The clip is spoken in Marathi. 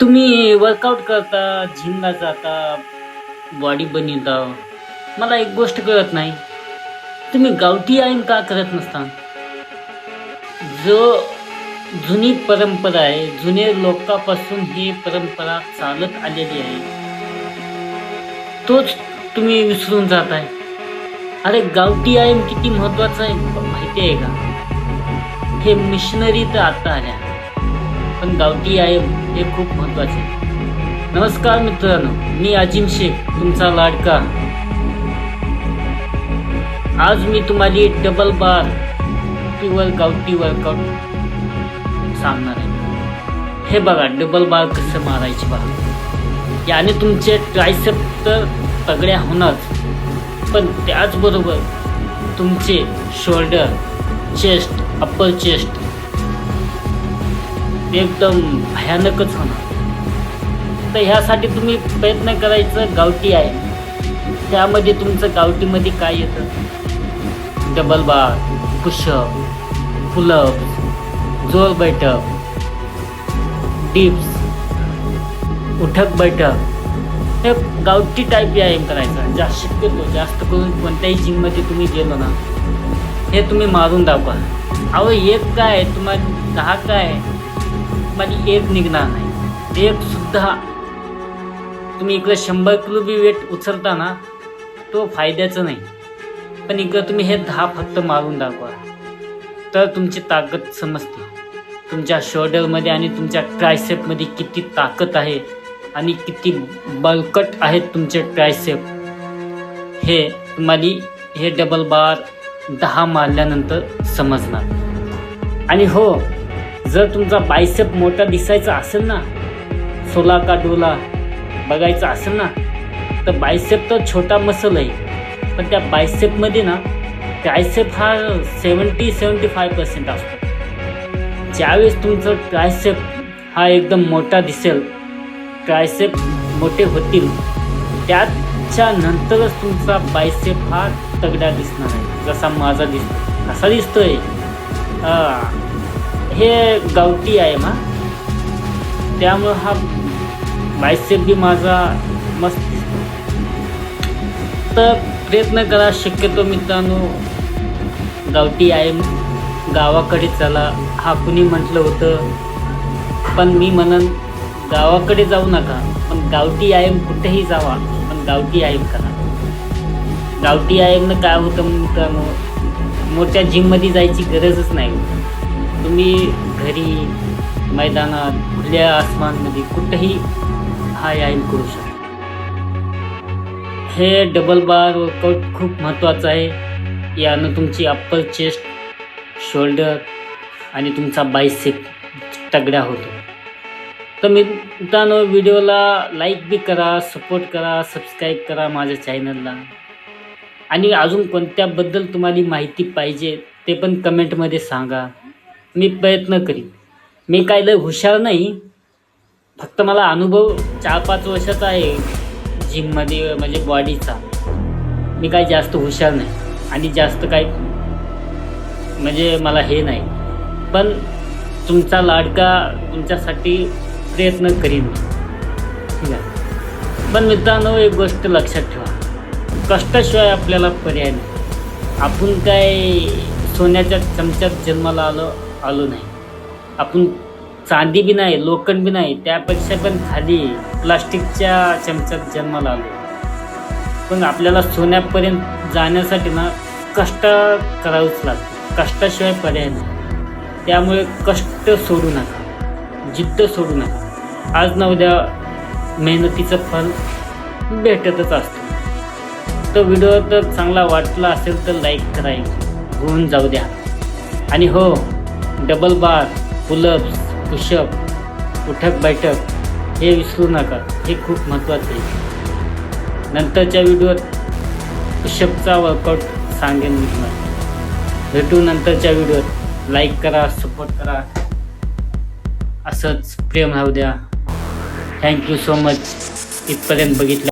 तुम्ही वर्कआउट करता जिमला जाता बॉडी बनवता. मला एक गोष्ट कळत नाही. तुम्ही गावठी आईन का करत नसता? जो जुनी परंपरा आहे जुने लोकांपासून ही परंपरा चालत आलेली आहे तोच तुम्ही विसरून जात आहे अरे गावठी आईन किती महत्वाचं आहे माहिती आहे का? हे मिशनरी तर आता आल्या. पण गावठी आयम हे खूप महत्त्वाचे. नमस्कार मित्रांनो मी अजिम शेख तुमचा लाडका. आज मी तुम्हाला डबल बार प्युअर गावठी वर्कआउट सांगणार आहे. हे बघा डबल बार कसं मारायचे बघा. याने तुमचे ट्रायसेप तर तगड्या होणार पण त्याचबरोबर तुमचे शोल्डर चेस्ट अप्पर चेस्ट एकदम भयानकच होणार. तर ह्यासाठी तुम्ही प्रयत्न करायचं गावठी आहे. त्यामध्ये तुमचं गावठीमध्ये काय येतं? डबल बार पुशअप पुलअप जोर बैठक डिप्स उठक बैठक. हे गावठी टाईप व्यायाम करायचा. जास्त शक्यतो जास्त करून कोणत्याही जिममध्ये तुम्ही गेलो ना हे तुम्ही मारून दाखवा. अहो एक काय तुम्हाला दहा काय आणि एक निघणार नाही. एक सुद्धा तुम्ही इकडे शंभर किलो बी वेट उचलता ना तो फायद्याचं नाही. पण इकडं तुम्ही हे दहा फक्त मारून दाखवा. तर तुमची ताकद समजते. तुमच्या शोल्डरमध्ये आणि तुमच्या ट्रायसेपमध्ये किती ताकद आहे आणि किती बळकट आहेत तुमचे ट्रायसेप. हे तुम्हाला हे डबल बार दहा मारल्यानंतर समजणार. आणि हो जर तुमचा बायसेप मोठा दिसायचा असेल ना सोला का डोला बघायचा असेल ना तर बायसेप तर छोटा मसल आहे. पण त्या बायसेपमध्ये ना ट्रायसेप हा सेवन्टी सेवन्टी फाय पर्सेंट असतो. ज्यावेळेस तुमचं ट्रायसेप हा एकदम मोठा दिसेल ट्रायसेप मोठे होतील त्याच्या नंतरच तुमचा बायसेप हा तगडा दिसणार आहे. जसा माझा दिसतो असा दिसतोय. हे गावठी आहे मा. त्यामुळं हा बायसेप बी माझा मस्त. तर प्रयत्न करा शक्यतो मित्रांनो गावठी आहे. गावाकडे चला. हा कुणी म्हटलं होतं पण मी म्हणन गावाकडे जाऊ नका. पण गावठी आयम कुठेही जावा. पण गावठी आयम करा. गावठी आयमनं काय होतं मित्रांनो मोठ्या जिममध्ये जायची गरजच नाही. तुम्ही घरी मैदानात खुल्या आसमानमध्ये कुठंही हा व्यायाम करू शकता. हे डबल बार वर्कआउट खूप महत्त्वाचं आहे. यानं तुमची अप्पर चेस्ट शोल्डर आणि तुमचा बायसेप तगड्या होतो. तर मित्रांनो व्हिडिओला लाईक बी करा सपोर्ट करा सबस्क्राईब करा माझ्या चॅनलला आणि अजून कोणत्याबद्दल तुम्हाला माहिती पाहिजे ते पण कमेंटमध्ये सांगा. मी प्रयत्न करीन. मी काय लय हुशार नाही. फक्त मला अनुभव चार पाच वर्षाचा आहे जिममध्ये म्हणजे बॉडीचा. मी काय जास्त हुशार नाही आणि जास्त काय म्हणजे मला हे नाही. पण तुमचा लाडका तुमच्यासाठी प्रयत्न करीन. ठीक आहे. पण मित्रांनो एक गोष्ट लक्षात ठेवा. कष्टाशिवाय आपल्याला पर्याय नाही. आपण काय सोन्याच्या चमच्यात जन्माला आलो आलो नाही. आपण चांदी बी नाही लोखंड बी नाही त्यापेक्षा पण खाली प्लास्टिकच्या चमच्यात जन्माला आलो. पण आपल्याला सोन्यापर्यंत जाण्यासाठी ना कष्ट करावंच लागतं. कष्टाशिवाय पर्याय नाही. त्यामुळे कष्ट सोडू नका. जिद्द सोडू नका. आज ना उद्या मेहनतीचं फल भेटतच असतं. तर व्हिडिओ तर चांगला वाटला असेल तर लाईक करायचं होऊन जाऊ द्या. आणि हो डबल बार पुलअप्स पुशअप उठक बैठक हे विसरू नका. हे खूप महत्त्वाचं आहे. नंतरच्या व्हिडिओत पुशअपचा वर्कआउट सांगेन मी तुम्हाला. भेटू नंतरच्या व्हिडिओत. लाईक करा सपोर्ट करा. असंच प्रेम राहू द्या. Thank you so much. इथपर्यंत बघितलं